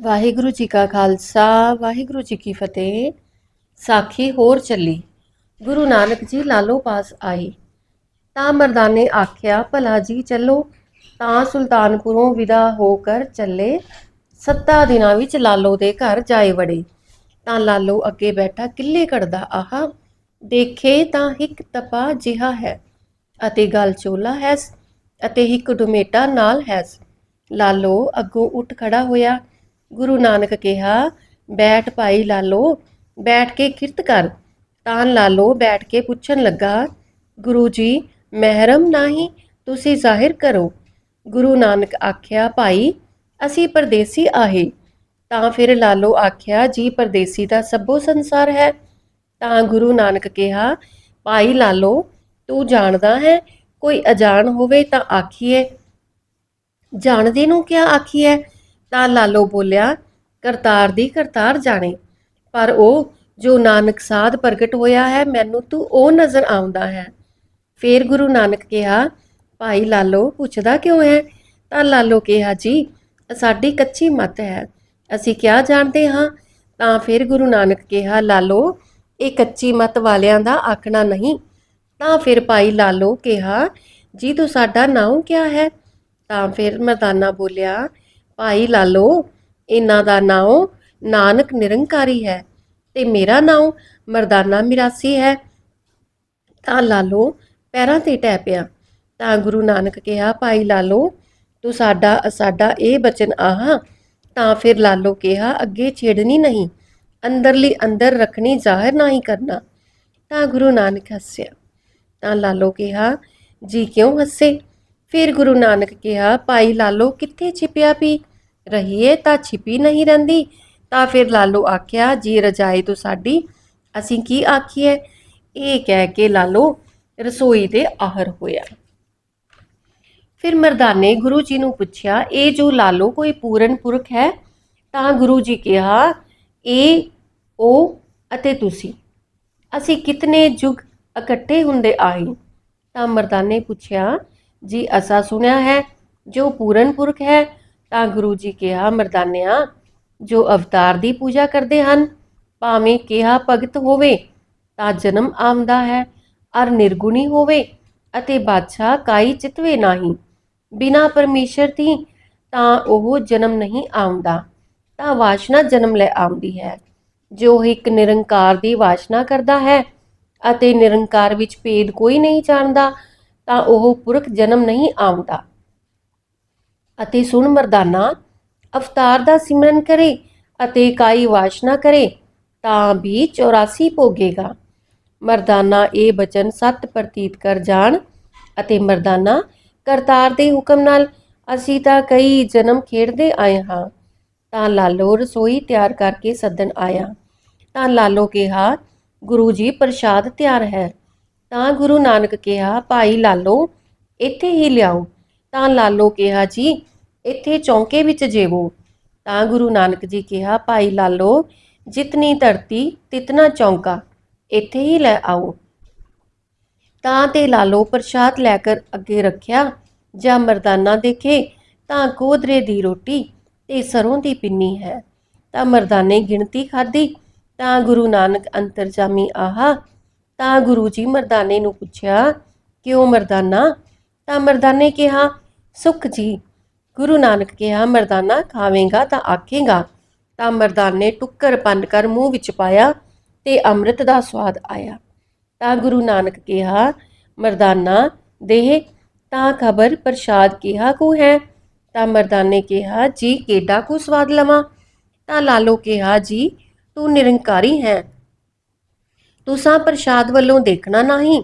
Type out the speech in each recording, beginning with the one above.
ਵਾਹਿਗੁਰੂ ਜੀ ਕਾ ਖਾਲਸਾ, ਵਾਹਿਗੁਰੂ ਜੀ ਕੀ ਫਤਿਹ। ਸਾਖੀ ਹੋਰ ਚੱਲੀ। ਗੁਰੂ ਨਾਨਕ ਜੀ ਲਾਲੋ ਪਾਸ ਆਏ। ਤਾਂ ਮਰਦਾਨੇ ਆਖਿਆ, ਭਲਾ ਜੀ ਚੱਲੋ। ਤਾਂ ਸੁਲਤਾਨਪੁਰੋਂ ਵਿਦਾ ਹੋ ਕਰ ਚੱਲੇ। ਸੱਤਾ ਦਿਨਾਂ ਵਿੱਚ ਲਾਲੋ ਦੇ ਘਰ ਜਾਏ ਵੜੇ। ਤਾਂ ਲਾਲੋ ਅੱਗੇ ਬੈਠਾ, ਕਿੱਲੇ ਕੱਢਦਾ ਆਹਾ, ਦੇਖੇ ਤਾਂ ਇੱਕ ਤਪਾ ਜਿਹਾ ਹੈ ਅਤੇ ਗਲ ਚੋਲਾ ਹੈ ਅਤੇ ਇੱਕ ਡੁਮੇਟਾ ਨਾਲ ਹੈ ਲਾਲੋ ਅੱਗੋਂ ਉੱਠ ਖੜਾ ਹੋਇਆ। ਗੁਰੂ ਨਾਨਕ ਕਿਹਾ, ਬੈਠ ਭਾਈ ਲਾਲੋ, ਬੈਠ ਕੇ ਕਿਰਤ ਕਰ। ਤਾਂ ਲਾਲੋ ਬੈਠ ਕੇ ਪੁੱਛਣ ਲੱਗਾ, ਗੁਰੂ ਜੀ, ਮਹਿਰਮ ਨਹੀਂ ਤੁਸੀਂ ਜ਼ਾਹਿਰ ਕਰੋ। ਗੁਰੂ ਨਾਨਕ ਆਖਿਆ, ਭਾਈ, ਅਸੀਂ ਪਰਦੇਸੀ ਆਹੇ। ਤਾਂ ਫਿਰ ਲਾਲੋ ਆਖਿਆ, ਜੀ, ਪਰਦੇਸੀ ਦਾ ਸਭੋ ਸੰਸਾਰ ਹੈ। ਤਾਂ ਗੁਰੂ ਨਾਨਕ ਕਿਹਾ, ਭਾਈ ਲਾਲੋ, ਤੂੰ ਜਾਣਦਾ ਹੈ, ਕੋਈ ਅਜਾਣ ਹੋਵੇ ਤਾਂ ਆਖੀਏ ਜਾਣਦੇ ਨੂੰ ਕਿਆ ਆਖੀਏ ਤਾਂ ਲਾਲੋ ਬੋਲਿਆ, ਕਰਤਾਰ ਦੀ ਕਰਤਾਰ ਜਾਣੇ, ਪਰ ਉਹ ਜੋ ਨਾਨਕ ਸਾਧ ਪ੍ਰਗਟ ਹੋਇਆ ਹੈ, ਮੈਨੂੰ ਤੂੰ ਉਹ ਨਜ਼ਰ ਆਉਂਦਾ ਹੈ। ਫੇਰ ਗੁਰੂ ਨਾਨਕ ਕਿਹਾ, ਭਾਈ ਲਾਲੋ, ਪੁੱਛਦਾ ਕਿਉਂ ਹੈ? ਤਾਂ ਲਾਲੋ ਕਿਹਾ, ਜੀ, ਸਾਡੀ ਕੱਚੀ ਮਤ ਹੈ, ਅਸੀਂ ਕਿਆ ਜਾਣਦੇ ਹਾਂ? ਤਾਂ ਫਿਰ ਗੁਰੂ ਨਾਨਕ ਕਿਹਾ, ਲਾਲੋ, ਇਹ ਕੱਚੀ ਮਤ ਵਾਲਿਆਂ ਦਾ ਆਖਣਾ ਨਹੀਂ। ਤਾਂ ਫਿਰ ਭਾਈ ਲਾਲੋ ਕਿਹਾ, ਜੀ, ਤੂੰ ਸਾਡਾ ਨਾਮ ਕਿਆ ਹੈ? ਤਾਂ ਫਿਰ ਮਰਦਾਨਾ ਬੋਲਿਆ ਭਾਈ ਲਾਲੋ ਇਹਨਾਂ ਦਾ ਨਾਮ ਨਾਨਕ ਨਿਰੰਕਾਰੀ ਹੈ ਤੇ ਮੇਰਾ ਨਾਮ ਮਰਦਾਨਾ ਮਿਰਾਸੀ ਹੈ। ਤਾਂ ਲਾਲੋ ਪੈਰਾਂ ਤੇ ਟਹਿ ਪਿਆ। ਤਾਂ ਗੁਰੂ ਨਾਨਕ ਕਿਹਾ, ਭਾਈ ਲਾਲੋ ਤੂੰ ਸਾਡਾ ਸਾਡਾ ਇਹ ਬਚਨ ਆਹ। ਤਾਂ ਫਿਰ ਲਾਲੋ ਕਿਹਾ, ਅੱਗੇ ਛੇੜਨੀ ਨਹੀਂ, ਅੰਦਰਲੀ ਅੰਦਰ ਰੱਖਣੀ ਜ਼ਾਹਿਰ ਨਹੀਂ ਕਰਨਾ। ਤਾਂ ਗੁਰੂ ਨਾਨਕ ਹੱਸਿਆ। ਤਾਂ ਲਾਲੋ ਕਿਹਾ, ਜੀ ਕਿਉਂ ਹੱਸੇ? ਫਿਰ ਗੁਰੂ ਨਾਨਕ ਕਿਹਾ, ਭਾਈ ਲਾਲੋ, ਕਿੱਥੇ ਛਿਪਿਆ ਵੀ ਰਹੀਏ ਤਾਂ ਛਿਪੀ ਨਹੀਂ ਰਹਿੰਦੀ? ਤਾਂ ਫਿਰ ਲਾਲੋ ਆਖਿਆ, ਜੀ ਰਜਾਈ ਤੂੰ ਸਾਡੀ, ਅਸੀਂ ਕੀ ਆਖੀਏ? ਇਹ ਕਹਿ ਕੇ ਲਾਲੋ ਰਸੋਈ ਦੇ ਆਹਰ ਹੋਇਆ। ਫਿਰ ਮਰਦਾਨੇ ਗੁਰੂ ਜੀ ਨੂੰ ਪੁੱਛਿਆ, ਇਹ ਜੋ ਲਾਲੋ ਕੋਈ ਪੂਰਨ ਪੁਰਖ ਹੈ? ਤਾਂ ਗੁਰੂ ਜੀ ਕਿਹਾ, ਇਹ, ਉਹ ਅਤੇ ਤੁਸੀਂ। ਅਸੀਂ ਕਿਤਨੇ ਯੁਗ ਇਕੱਠੇ ਹੁੰਦੇ ਆਏ ਤਾਂ ਮਰਦਾਨੇ ਪੁੱਛਿਆ ਜੀ, ਅਸਾ ਸੁਣਿਆ ਹੈ, ਜੋ ਪੂਰਨ ਪੁਰਖ ਹੈ, ਤਾਂ ਗੁਰੂ ਜੀ ਕਿਹਾ, ਮਰਦਾਨਿਆਂ, ਜੋ ਅਵਤਾਰ ਦੀ ਪੂਜਾ ਕਰਦੇ ਹਨ, ਭਾਵੇਂ ਕਿਹਾ ਭਗਤ ਹੋਵੇ, ਤਾਂ ਜਨਮ ਆਉਂਦਾ ਹੈ, ਅਰ ਨਿਰਗੁਣੀ ਹੋਵੇ, ਅਤੇ ਬਾਦਸ਼ਾਹ ਕਾਈ ਚਿਤਵੇ ਨਹੀਂ। ਬਿਨਾ ਪਰਮੇਸ਼ਰ ਦੀ ਤਾਂ ਉਹ ਜਨਮ ਨਹੀਂ ਆਉਂਦਾ, ਤਾਂ ਵਾਸ਼ਨਾ ਜਨਮ ਲੈ ਆਉਂਦੀ ਹੈ। ਜੋ ਇੱਕ ਨਿਰੰਕਾਰ ਦੀ ਵਾਸ਼ਨਾ ਕਰਦਾ ਹੈ, ਅਤੇ ਨਿਰੰਕਾਰ ਵਿੱਚ ਭੇਦ ਕੋਈ ਨਹੀਂ ਜਾਣਦਾ ਤਾਂ ਉਹ ਪੁਰਖ ਜਨਮ ਨਹੀਂ ਆਉਂਦਾ। ਅਤੇ ਸੁਣ ਮਰਦਾਨਾ, ਅਵਤਾਰ ਦਾ ਸਿਮਰਨ ਕਰੇ ਅਤੇ ਕਾਈ ਵਾਸ਼ਨਾ ਕਰੇ, ਤਾਂ ਵੀ 84 ਭੋਗੇਗਾ। ਮਰਦਾਨਾ ਇਹ ਬਚਨ ਸਤ ਪ੍ਰਤੀਤ ਕਰ ਜਾਣ ਅਤੇ ਮਰਦਾਨਾ ਕਰਤਾਰ ਦੇ ਹੁਕਮ ਨਾਲ ਅਸੀਂ ਤਾਂ ਕਈ ਜਨਮ ਖੇਡਦੇ ਆਏ ਹਾਂ। ਤਾਂ ਲਾਲੋ ਰਸੋਈ ਤਿਆਰ ਕਰਕੇ ਸੱਦਣ ਆਇਆ। ਤਾਂ ਲਾਲੋ ਕਿਹਾ, ਗੁਰੂ ਜੀ, ਪ੍ਰਸ਼ਾਦ ਤਿਆਰ ਹੈ। ਤਾਂ ਗੁਰੂ ਨਾਨਕ ਕਿਹਾ, ਭਾਈ ਲਾਲੋ, ਇੱਥੇ ਹੀ ਲਿਆਓ। ਤਾਂ ਲਾਲੋ ਕਿਹਾ, ਜੀ, ਇੱਥੇ ਚੌਂਕੇ ਵਿੱਚ ਜੇਵੋ। ਤਾਂ ਗੁਰੂ ਨਾਨਕ ਜੀ ਕਿਹਾ, ਭਾਈ ਲਾਲੋ, ਜਿਤਨੀ ਧਰਤੀ, ਤਿਤਨਾ ਚੌਂਕਾ, ਇੱਥੇ ਹੀ ਲੈ ਆਓ। ਤਾਂ ਤੇ ਲਾਲੋ ਪ੍ਰਸ਼ਾਦ ਲੈ ਕਰ ਅੱਗੇ ਰੱਖਿਆ, ਜਾਂ ਮਰਦਾਨਾ ਦੇਖੇ, ਤਾਂ ਗੋਦਰੇ ਦੀ ਰੋਟੀ ਤੇ ਸਰੋਂ ਦੀ ਪਿੰਨੀ ਹੈ। ਤਾਂ ਮਰਦਾਨੇ ਗਿਣਤੀ ਖਾਧੀ, ਤਾਂ ਗੁਰੂ ਨਾਨਕ ਅੰਤਰਜਾਮੀ ਆਹਾ ਤਾਂ ਗੁਰੂ ਜੀ ਮਰਦਾਨੇ ਨੂੰ ਪੁੱਛਿਆ, ਕਿਉਂ ਮਰਦਾਨਾ? ਤਾਂ ਮਰਦਾਨੇ ਕਿਹਾ, ਸੁਖ ਜੀ, ਗੁਰੂ ਨਾਨਕ ਕਿਹਾ, ਮਰਦਾਨਾ ਖਾਵੇਂਗਾ ਤਾਂ ਆਖੇਗਾ। ਤਾਂ ਮਰਦਾਨੇ ਟੁੱਕਰ ਪੰਨ ਕਰ ਮੂੰਹ ਵਿੱਚ ਪਾਇਆ ਤੇ ਅੰਮ੍ਰਿਤ ਦਾ ਸਵਾਦ ਆਇਆ। ਤਾਂ ਗੁਰੂ ਨਾਨਕ ਕਿਹਾ, ਮਰਦਾਨਾ, ਦੇਹ, ਤਾਂ ਖਬਰ ਪ੍ਰਸ਼ਾਦ ਕਿਹਾ ਕੋ ਹੈ? ਤਾਂ ਮਰਦਾਨੇ ਕਿਹਾ, ਜੀ, ਕਿਹੜਾ ਕੋ ਸਵਾਦ ਲਵਾਂ? ਤਾਂ ਲਾਲੋ ਕਿਹਾ, ਜੀ, ਤੂੰ ਨਿਰੰਕਾਰੀ ਹੈ ਤੁਸਾਂ ਪ੍ਰਸ਼ਾਦ ਵੱਲੋਂ ਦੇਖਣਾ ਨਹੀਂ,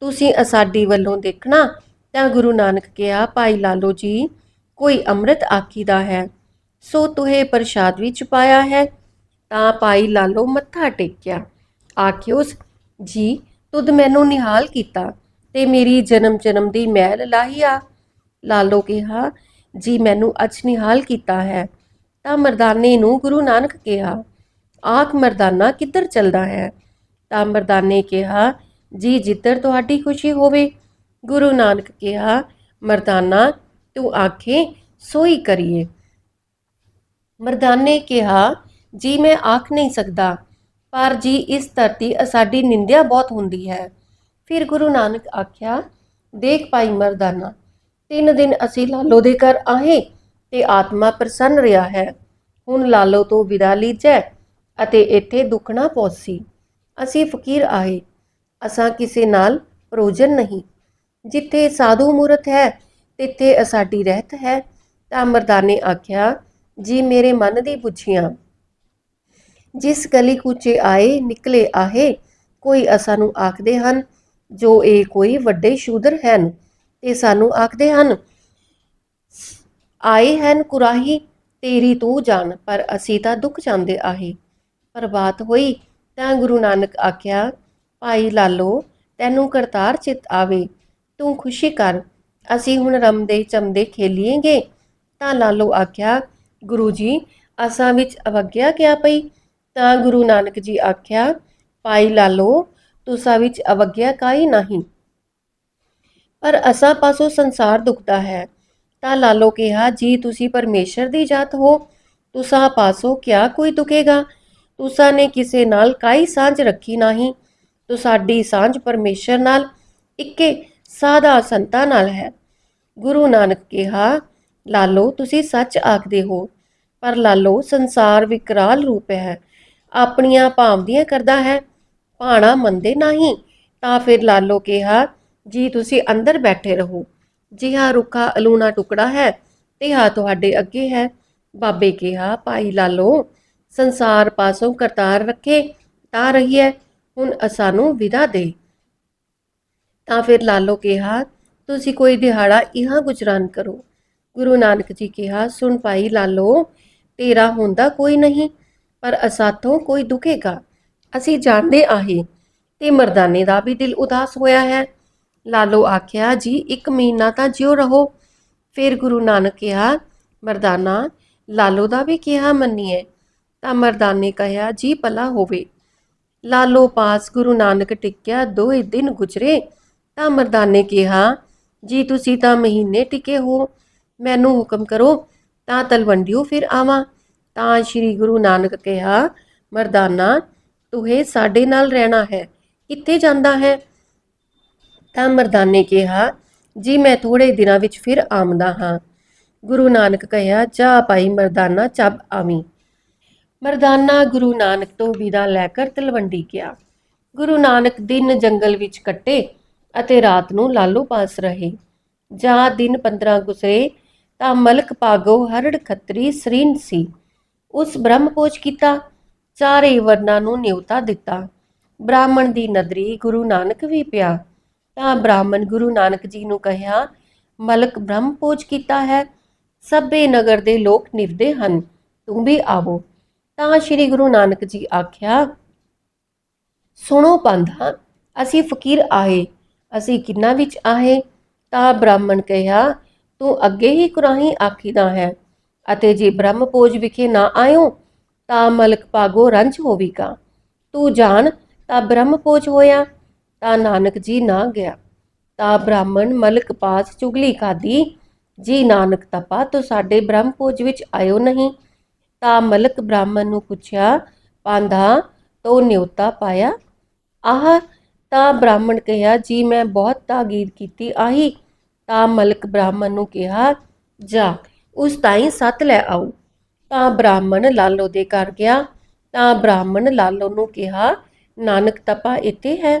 ਤੁਸੀਂ ਅਸਾਡੀ ਵੱਲੋਂ ਦੇਖਣਾ, ਤਾਂ ਗੁਰੂ ਨਾਨਕ ਕਿਹਾ, ਭਾਈ ਲਾਲੋ ਜੀ, ਕੋਈ ਅੰਮ੍ਰਿਤ ਆਖੀ ਦਾ ਹੈ, ਸੋ ਤੁਹੇ ਪ੍ਰਸ਼ਾਦ ਵੀ ਛੁਪਾਇਆ ਹੈ। ਤਾਂ ਭਾਈ ਲਾਲੋ ਮੱਥਾ ਟੇਕਿਆ। ਆਖਿਓਸ ਜੀ, ਤੁਧ ਮੈਨੂੰ ਨਿਹਾਲ ਕੀਤਾ ਤੇ ਮੇਰੀ ਜਨਮ ਜਨਮ ਦੀ ਮੈਲ ਲਾਹੀ ਆ। ਲਾਲੋ ਕਿਹਾ, ਜੀ, ਮੈਨੂੰ ਅੱਜ ਨਿਹਾਲ ਕੀਤਾ ਹੈ। ਤਾਂ ਮਰਦਾਨੇ ਨੂੰ ਗੁਰੂ ਨਾਨਕ ਕਿਹਾ, ਆਖ, ਮਰਦਾਨਾ, ਕਿੱਧਰ ਚੱਲਦਾ ਹੈ? ਤਾਂ ਮਰਦਾਨੇ ਕਿਹਾ, ਜੀ ਜਿੱਧਰ ਤੁਹਾਡੀ ਖੁਸ਼ੀ ਹੋਵੇ। ਗੁਰੂ ਨਾਨਕ ਕਿਹਾ, ਮਰਦਾਨਾ, ਤੂੰ ਆਖੇ, ਸੋਈ ਕਰੀਏ। ਮਰਦਾਨੇ ਕਿਹਾ, ਜੀ ਮੈਂ ਆਖ ਨਹੀਂ ਸਕਦਾ, ਪਰ ਜੀ ਇਸ ਧਰਤੀ ਸਾਡੀ ਨਿੰਦਿਆ ਬਹੁਤ ਹੁੰਦੀ ਹੈ। ਫਿਰ ਗੁਰੂ ਨਾਨਕ ਆਖਿਆ, ਦੇਖ ਭਾਈ ਮਰਦਾਨਾ, ਤਿੰਨ ਦਿਨ ਅਸੀਂ ਲਾਲੋ ਦੇ ਘਰ ਆਏ ਤੇ ਆਤਮਾ ਪ੍ਰਸੰਨ ਰਿਹਾ ਹੈ। ਹੁਣ ਲਾਲੋ ਤੋਂ ਵਿਦਾ ਲੀਜੈ, ਅਤੇ ਇੱਥੇ ਦੁੱਖਣਾ ਪਹੁੰਚੀ ਅਸੀਂ ਫਕੀਰ ਆਏ। ਅਸਾਂ ਕਿਸੇ ਨਾਲ ਪ੍ਰੋਜਨ ਨਹੀਂ। ਜਿੱਥੇ ਸਾਧੂ ਮੂਰਤ ਹੈ, ਤਿੱਥੇ ਸਾਡੀ ਰਹਿਤ ਹੈ, ਤਾਂ ਮਰਦਾਨੇ ਆਖਿਆ, ਜੀ ਮੇਰੇ ਮਨ ਦੀ ਪੁੱਛੀਆਂ। ਜਿਸ ਗਲੀ ਕੂਚੇ ਆਏ, ਨਿਕਲੇ ਆਹੇ, ਕੋਈ ਅਸਾਂ ਨੂੰ ਆਖਦੇ ਹਨ, ਜੋ ਇਹ ਕੋਈ ਵੱਡੇ ਸ਼ੂਦਰ ਹਨ, ਤੇ ਸਾਨੂੰ ਆਖਦੇ ਹਨ, ਆਏ ਹਨ ਕੁਰਾਹੀ, ਤੇਰੀ ਤੂੰ ਜਾਣ ਪਰ ਅਸੀਂ ਤਾਂ ਦੁੱਖ ਜਾਂਦੇ ਆਹੇ। ਪਰ ਬਾਤ ਹੋਈ ਤਾਂ ਗੁਰੂ ਨਾਨਕ ਆਖਿਆ, ਭਾਈ ਲਾਲੋ, ਤੈਨੂੰ ਕਰਤਾਰ ਚਿਤ ਆਵੇ। ਤੂੰ ਖੁਸ਼ੀ ਕਰ। ਅਸੀਂ ਹੁਣ ਰਮਦੇ ਚਮਦੇ ਖੇਲੀਏਗੇ। ਤਾਂ ਲਾਲੋ ਆਖਿਆ, ਗੁਰੂ ਜੀ, ਅਸਾਂ ਵਿੱਚ ਅਵਗਿਆ ਕਿਆ ਪਈ? ਤਾਂ ਗੁਰੂ ਨਾਨਕ ਜੀ ਆਖਿਆ, ਭਾਈ ਲਾਲੋ, ਤੁਸਾਂ ਵਿੱਚ ਅਵਗਿਆ ਕਾਈ ਨਹੀਂ? ਪਰ ਅਸਾਂ ਪਾਸੋਂ ਸੰਸਾਰ ਦੁਖਦਾ ਹੈ। ਤਾਂ ਲਾਲੋ ਕਿਹਾ, ਜੀ, ਤੁਸੀਂ ਪਰਮੇਸ਼ਰ ਦੀ ਜਾਤ ਹੋ। ਤੁਸਾਂ ਪਾਸੋਂ ਕਿਆ ਕੋਈ ਦੁਖੇਗਾ? ਤੁਸਾਂ ਨੇ ਕਿਸੇ ਨਾਲ ਕਾਈ ਸਾਂਝ ਰੱਖੀ ਨਹੀਂ? ਤੋ ਸਾਡੀ ਸਾਂਝ ਪਰਮੇਸ਼ਰ ਨਾਲ, ਇੱਕੇ ਸਾਦਾ ਸੰਤਾਂ ਨਾਲ ਹੈ। ਗੁਰੂ ਨਾਨਕ ਕਿਹਾ, ਲਾਲੋ, ਤੁਸੀਂ ਸੱਚ ਆਖਦੇ ਹੋ, ਪਰ ਲਾਲੋ, ਸੰਸਾਰ ਵਿਕਰਾਲ ਰੂਪ ਹੈ। ਆਪਣੀਆਂ ਭਾਵਦੀਆਂ ਕਰਦਾ ਹੈ, ਭਾਣਾ ਮੰਦੇ ਨਹੀਂ। ਤਾਂ ਫਿਰ ਲਾਲੋ ਕਿਹਾ, ਜੀ, ਤੁਸੀਂ ਅੰਦਰ ਬੈਠੇ ਰਹੋ। ਜਿਹਾ ਰੁੱਖਾ ਅਲੂਣਾ ਟੁਕੜਾ ਹੈ ਤੇ ਹਾ ਤੁਹਾਡੇ ਅੱਗੇ ਹੈ। ਬਾਬੇ ਕਿਹਾ, ਭਾਈ ਲਾਲੋ ਸੰਸਾਰ ਪਾਸੋਂ ਕਰਤਾਰ ਰੱਖੇ, ਤਾਂ ਰਹੀ ਹੈ ਹੁਣ ਅਸਾਨੂੰ ਵਿਦਾ ਦੇ। ਤਾਂ ਫਿਰ ਲਾਲੋ ਕਿਹਾ, ਤੁਸੀਂ ਕੋਈ ਦਿਹਾੜਾ ਇਹਾਂ ਗੁਜਰਾਨ ਕਰੋ। ਗੁਰੂ ਨਾਨਕ ਜੀ ਕਿਹਾ, ਸੁਣ ਭਾਈ ਲਾਲੋ, ਤੇਰਾ ਹੁੰਦਾ ਕੋਈ ਨਹੀਂ, ਪਰ ਅਸਾਥੋਂ ਕੋਈ ਦੁਖੇਗਾ। ਅਸੀਂ ਜਾਣਦੇ ਆਹੀ, ਤੇ ਮਰਦਾਨੇ ਦਾ ਵੀ ਦਿਲ ਉਦਾਸ ਹੋਇਆ ਹੈ। ਲਾਲੋ ਆਖਿਆ, ਜੀ, ਇੱਕ ਮਹੀਨਾ ਤਾਂ ਜਿਉ ਰਹੋ। ਫਿਰ ਗੁਰੂ ਨਾਨਕ ਕਿਹਾ, ਮਰਦਾਨਾ, ਲਾਲੋ ਦਾ ਵੀ ਕਿਹਾ ਮੰਨੀਏ ਤਾਂ ਮਰਦਾਨੇ ਕਹਿਆ, ਜੀ ਭਲਾ ਹੋਵੇ। ਲਾਲੋ ਪਾਸ ਗੁਰੂ ਨਾਨਕ ਟਿਕਿਆ ਦੋਏ ਦਿਨ ਗੁਜਰੇ। ਤਾਂ ਮਰਦਾਨੇ ਕਿਹਾ, ਜੀ ਤੁਸੀਂ ਤਾਂ ਮਹੀਨੇ ਟਿਕੇ ਹੋ, ਮੈਨੂੰ ਹੁਕਮ ਕਰੋ, ਤਾਂ ਤਲਵੰਡੀਓ ਫਿਰ ਆਵਾਂ। ਤਾਂ ਸ੍ਰੀ ਗੁਰੂ ਨਾਨਕ ਕਿਹਾ, ਮਰਦਾਨਾ, ਤੁਹੇ ਸਾਡੇ ਨਾਲ ਰਹਿਣਾ ਹੈ, ਕਿੱਥੇ ਜਾਂਦਾ ਹੈ? ਤਾਂ ਮਰਦਾਨੇ ਕਿਹਾ, ਜੀ ਮੈਂ ਥੋੜੇ ਦਿਨਾਂ ਵਿੱਚ ਫਿਰ ਆਮਦਾ ਹਾਂ। ਗੁਰੂ ਨਾਨਕ ਕਹਿਆ, ਜਾ ਭਾਈ ਮਰਦਾਨਾ, ਚੱਬ ਆਵੀਂ। ਮਰਦਾਨਾ ਗੁਰੂ ਨਾਨਕ ਤੋਂ ਵਿਦਾ ਲੈ ਕਰ ਤਲਵੰਡੀ ਗਿਆ। ਗੁਰੂ ਨਾਨਕ ਦਿਨ ਜੰਗਲ ਵਿੱਚ ਕੱਟੇ ਅਤੇ ਰਾਤ ਨੂੰ ਲਾਲੋ ਪਾਸ ਰਹੇ। ਜਾਂ ਦਿਨ 15 ਗੁਜ਼ਰੇ ਤਾਂ ਮਲਕ ਪਾਗੋ ਹਰੜ ਖੱਤਰੀ ਸਰੀਨ ਸੀ। ਉਸ ਬ੍ਰਹਮਪੋਜ ਕੀਤਾ, ਚਾਰੇ ਵਰਨਾਂ ਨੂੰ ਨਿਉਤਾ ਦਿੱਤਾ। ਬ੍ਰਾਹਮਣ ਦੀ ਨਦਰੀ ਗੁਰੂ ਨਾਨਕ ਵੀ ਪਿਆ। ਤਾਂ ਬ੍ਰਾਹਮਣ ਗੁਰੂ ਨਾਨਕ ਜੀ ਨੂੰ ਕਹਿਆ ਮਲਕ ਬ੍ਰਹਮਪੋਜ ਕੀਤਾ ਹੈ, ਸਭੇ ਨਗਰ ਦੇ ਲੋਕ ਨਿਰਦੇ ਹਨ, ਤੂੰ ਵੀ ਆਵੋ। ਤਾਂ ਸ੍ਰੀ ਗੁਰੂ ਨਾਨਕ ਜੀ ਆਖਿਆ, ਸੁਣੋ ਪੰਧਾ, ਅਸੀਂ ਫਕੀਰ ਆਏ, ਅਸੀਂ ਕਿੰਨਾ ਵਿੱਚ ਆਏ ਤਾਂ ਬ੍ਰਾਹਮਣ ਕਿਹਾ, ਤੂੰ ਅੱਗੇ ਹੀ ਕੁਰਾਹੀ ਆਖੀਦਾ ਹੈ ਅਤੇ ਜੇ ਬ੍ਰਹਮਪੋਜ ਵਿਖੇ ਨਾ ਆਇਓ, ਤਾਂ ਮਲਕ ਪਾਗੋ ਰੰਜ ਹੋਵੇਗਾ। ਤੂੰ ਜਾਣ, ਤਾਂ ਬ੍ਰਹਮਪੋਜ ਹੋਇਆ। ਤਾਂ ਨਾਨਕ ਜੀ ਨਾ ਗਿਆ। ਤਾਂ ਬ੍ਰਾਹਮਣ ਮਲਕ ਪਾਸ ਚੁਗਲੀ ਖਾਦੀ ਜੀ ਨਾਨਕ ਤਪਾ ਤੂੰ ਸਾਡੇ ਬ੍ਰਹਮਪੋਜ ਵਿੱਚ ਆਇਓ ਨਹੀਂ। ਤਾਂ ਮਲਕ ਬ੍ਰਾਹਮਣ ਨੂੰ ਪੁੱਛਿਆ, ਪਾਂਧਾ, ਤੋ ਨਿਉਤਾ ਪਾਇਆ? ਆਹ ਤਾਂ ਬ੍ਰਾਹਮਣ ਕਿਹਾ, ਜੀ, ਮੈਂ ਬਹੁਤ ਤਾਗੀਦ ਕੀਤੀ, ਆਹੀ। ਤਾਂ ਮਲਕ ਬ੍ਰਾਹਮਣ ਨੂੰ ਕਿਹਾ, ਜਾ, ਉਸ ਤਾਈਂ ਸੱਤ ਲੈ ਆਉ ਤਾਂ ਬ੍ਰਾਹਮਣ ਲਾਲੋ ਦੇ ਘਰ ਗਿਆ। ਤਾਂ ਬ੍ਰਾਹਮਣ ਲਾਲੋ ਨੂੰ ਕਿਹਾ, ਨਾਨਕ ਤਪਾ ਇੱਥੇ ਹੈ?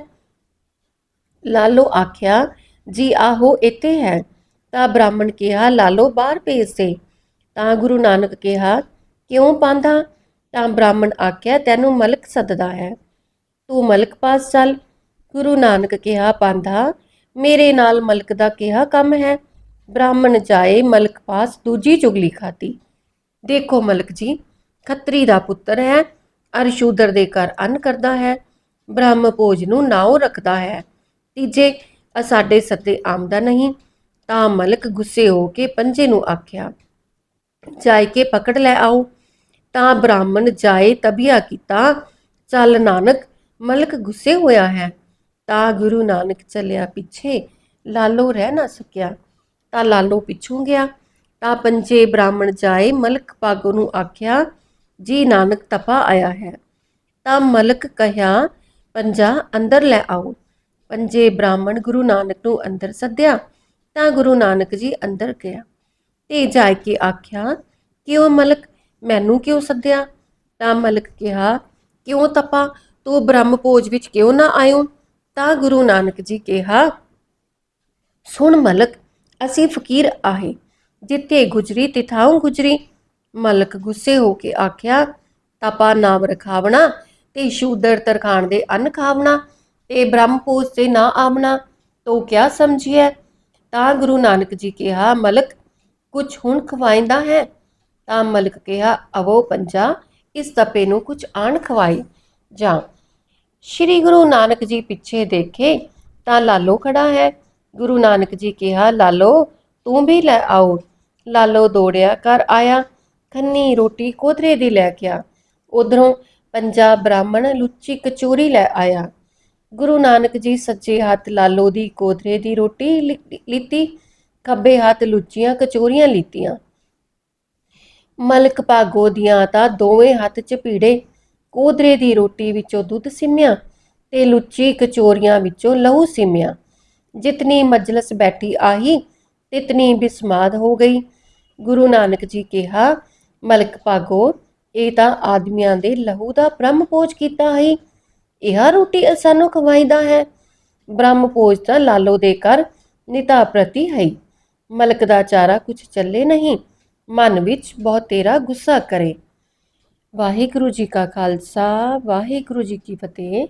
ਲਾਲੋ ਆਖਿਆ, ਜੀ, ਆਹੋ, ਇੱਥੇ ਹੈ। ਤਾਂ ਬ੍ਰਾਹਮਣ ਕਿਹਾ, ਲਾਲੋ ਬਾਹਰ ਭੇਜ ਦੇ। ਤਾਂ ਗੁਰੂ ਨਾਨਕ ਕਿਹਾ ਕਿਉਂ ਪਾਂਦਾ? ਤਾਂ ਬ੍ਰਾਹਮਣ ਆਖਿਆ, ਤੈਨੂੰ ਮਲਕ ਸੱਦਦਾ ਹੈ। ਤੂੰ ਮਲਕ ਪਾਸ ਚੱਲ। ਗੁਰੂ ਨਾਨਕ ਕਿਹਾ, ਪਾਂਦਾ, ਮੇਰੇ ਨਾਲ ਮਲਕ ਦਾ ਕਿਹਾ ਕੰਮ ਹੈ। ਬ੍ਰਾਹਮਣ ਜਾਏ ਮਲਕ ਪਾਸ ਦੂਜੀ ਚੁਗਲੀ ਖਾਤੀ। ਦੇਖੋ ਮਲਕ ਜੀ, ਖੱਤਰੀ ਦਾ ਪੁੱਤਰ ਹੈ ਅਰਸ਼ੂਦਰ ਦੇ ਘਰ ਅੰਨ ਕਰਦਾ ਹੈ। ਬ੍ਰਹਮ ਭੋਜ ਨੂੰ ਨਾਉ ਰੱਖਦਾ ਹੈ। ਤੀਜੇ ਅ ਸਾਡੇ ਸੱਤੇ ਆਮਦਾ ਨਹੀਂ। ਤਾਂ ਮਲਕ ਗੁੱਸੇ ਹੋ ਕੇ ਪੰਜੇ ਨੂੰ ਆਖਿਆ ਜਾਇ ਕੇ ਪਕੜ ਲੈ ਆਓ। ਤਾਂ ਬ੍ਰਾਹਮਣ ਜਾਏ ਤਬੀਆ ਕੀਤਾ, ਚੱਲ ਨਾਨਕ, ਮਲਕ ਗੁੱਸੇ ਹੋਇਆ ਹੈ। ਤਾਂ ਗੁਰੂ ਨਾਨਕ ਚੱਲਿਆ ਪਿੱਛੇ, ਲਾਲੋ ਰਹਿ ਨਾ ਸਕਿਆ। ਤਾਂ ਲਾਲੋ ਪਿੱਛੋਂ ਗਿਆ। ਤਾਂ ਪੰਜੇ ਬ੍ਰਾਹਮਣ ਜਾਏ, ਮਲਕ ਪਾਗੋ ਨੂੰ ਆਖਿਆ, ਜੀ ਨਾਨਕ ਤਪਾ ਆਇਆ ਹੈ। ਤਾਂ ਮਲਕ ਕਹਿਆ ਪੰਜਾ, ਅੰਦਰ ਲੈ ਆਓ। ਪੰਜੇ ਬ੍ਰਾਹਮਣ ਗੁਰੂ ਨਾਨਕ ਨੂੰ ਅੰਦਰ ਸੱਦਿਆ। ਤਾਂ ਗੁਰੂ ਨਾਨਕ ਜੀ ਅੰਦਰ ਗਿਆ। ਤੇ ਜਾ ਕੇ ਆਖਿਆ ਕਿ ਉਹ ਮਲਕ ਮੈਨੂੰ ਕਿਉਂ ਸੱਦਿਆ? ਤਾਂ ਮਲਕ ਕਿਹਾ ਕਿਉਂ ਤਪਾ ਤੂੰ ਬ੍ਰਹਮ ਭੋਜ ਵਿੱਚ ਕਿਉਂ ਨਾ ਆਇਓ? ਤਾਂ ਗੁਰੂ ਨਾਨਕ ਜੀ ਕਿਹਾ, ਸੁਣ ਮਲਕ, ਅਸੀਂ ਫਕੀਰ ਆਹੇ, ਜਿੱਥੇ ਗੁਜਰੀ ਤਿਥਾਉ ਗੁਜਰੀ। ਮਲਕ ਗੁੱਸੇ ਹੋ ਕੇ ਆਖਿਆ, ਤਪਾ ਨਾਮ ਰਖਾਵਣਾ ਤੇ ਸ਼ੂਦਰ ਤਰਖਾਣ ਦੇ ਅੰਨ ਖਾਵਣਾ ਤੇ ਬ੍ਰਹਮ ਭੋਜ ਤੇ ਨਾ ਆਵਣਾ, ਤੋ ਕਿਆ ਸਮਝੀਐ? ਤਾਂ ਗੁਰੂ ਨਾਨਕ ਜੀ ਕਿਹਾ, ਮਲਕ, ਕੁਛ ਹੁਣ ਖਵਾਇੰਦਾ ਹੈ? ਤਾਂ ਮਲਕ ਕਿਹਾ, ਅਵੋ ਪੰਜਾ, ਇਸ ਤਪੇ ਨੂੰ ਕੁਛ ਆਣ ਖਵਾਈ ਜਾਂ ਸ਼੍ਰੀ ਗੁਰੂ ਨਾਨਕ ਜੀ ਪਿੱਛੇ ਦੇਖੇ ਤਾਂ ਲਾਲੋ ਖੜਾ ਹੈ। ਗੁਰੂ ਨਾਨਕ ਜੀ ਕਿਹਾ, ਲਾਲੋ, ਤੂੰ ਵੀ ਲੈ ਆਓ। ਲਾਲੋ ਦੌੜਿਆ ਕਰ ਆਇਆ। ਖੰਨੀ ਰੋਟੀ ਕੋਧਰੇ ਦੀ ਲੈ ਕੇ ਆ। ਉਧਰੋਂ ਪੰਜਾ ਬ੍ਰਾਹਮਣ ਲੁੱਚੀ ਕਚੋਰੀ ਲੈ ਆਇਆ। ਗੁਰੂ ਨਾਨਕ ਜੀ ਸੱਜੇ ਹੱਥ ਲਾਲੋ ਦੀ ਕੋਧਰੇ ਦੀ ਰੋਟੀ ਲਿ- ਲਿੱਤੀ। ਖੱਬੇ ਹੱਥ ਲੁੱਚੀਆਂ ਕਚੋਰੀਆਂ ਲਿੱਤੀਆਂ। ਮਲਕ ਭਾਗੋ ਦੀਆਂ ਤਾਂ ਦੋਵੇਂ ਹੱਥ ਚ ਪੀੜੇ। ਕੋਦਰੇ ਦੀ ਰੋਟੀ ਵਿੱਚੋਂ ਦੁੱਧ ਸਿਮਿਆ ਤੇ ਲੁੱਚੀ ਕਚੋਰੀਆਂ ਵਿੱਚੋਂ ਲਹੂ ਸਿਮਿਆ। ਜਿਤਨੀ ਮਜਲਸ ਬੈਠੀ ਆਹੀ, ਤਿਤਨੀ ਬਿਸਮਾਦ ਹੋ ਗਈ। ਗੁਰੂ ਨਾਨਕ ਜੀ ਕਿਹਾ, ਮਲਕ ਭਾਗੋ, ਇਹ ਤਾਂ ਆਦਮੀਆਂ ਦੇ ਲਹੂ ਦਾ ਬ੍ਰਹਮ ਭੋਜ ਕੀਤਾ ਹੈ। ਇਹ ਰੋਟੀ ਸਾਨੂੰ ਖਵਾਈਦਾ ਹੈ। ਬ੍ਰਹਮ ਭੋਜ ਤਾਂ ਲਾਲੋ ਦੇ ਕਰ ਨਿਤਾ ਪ੍ਰਤੀ ਹੈ। ਮਲਕ ਦਾ ਚਾਰਾ ਕੁਛ ਚੱਲੇ ਨਹੀਂ। ਮਨ ਵਿੱਚ ਬਹੁਤ ਤੇਰਾ ਗੁੱਸਾ ਕਰੇ। ਵਾਹਿਗੁਰੂ ਜੀ ਕਾ ਖਾਲਸਾ ਵਾਹਿਗੁਰੂ ਜੀ ਕੀ ਫਤਿਹ।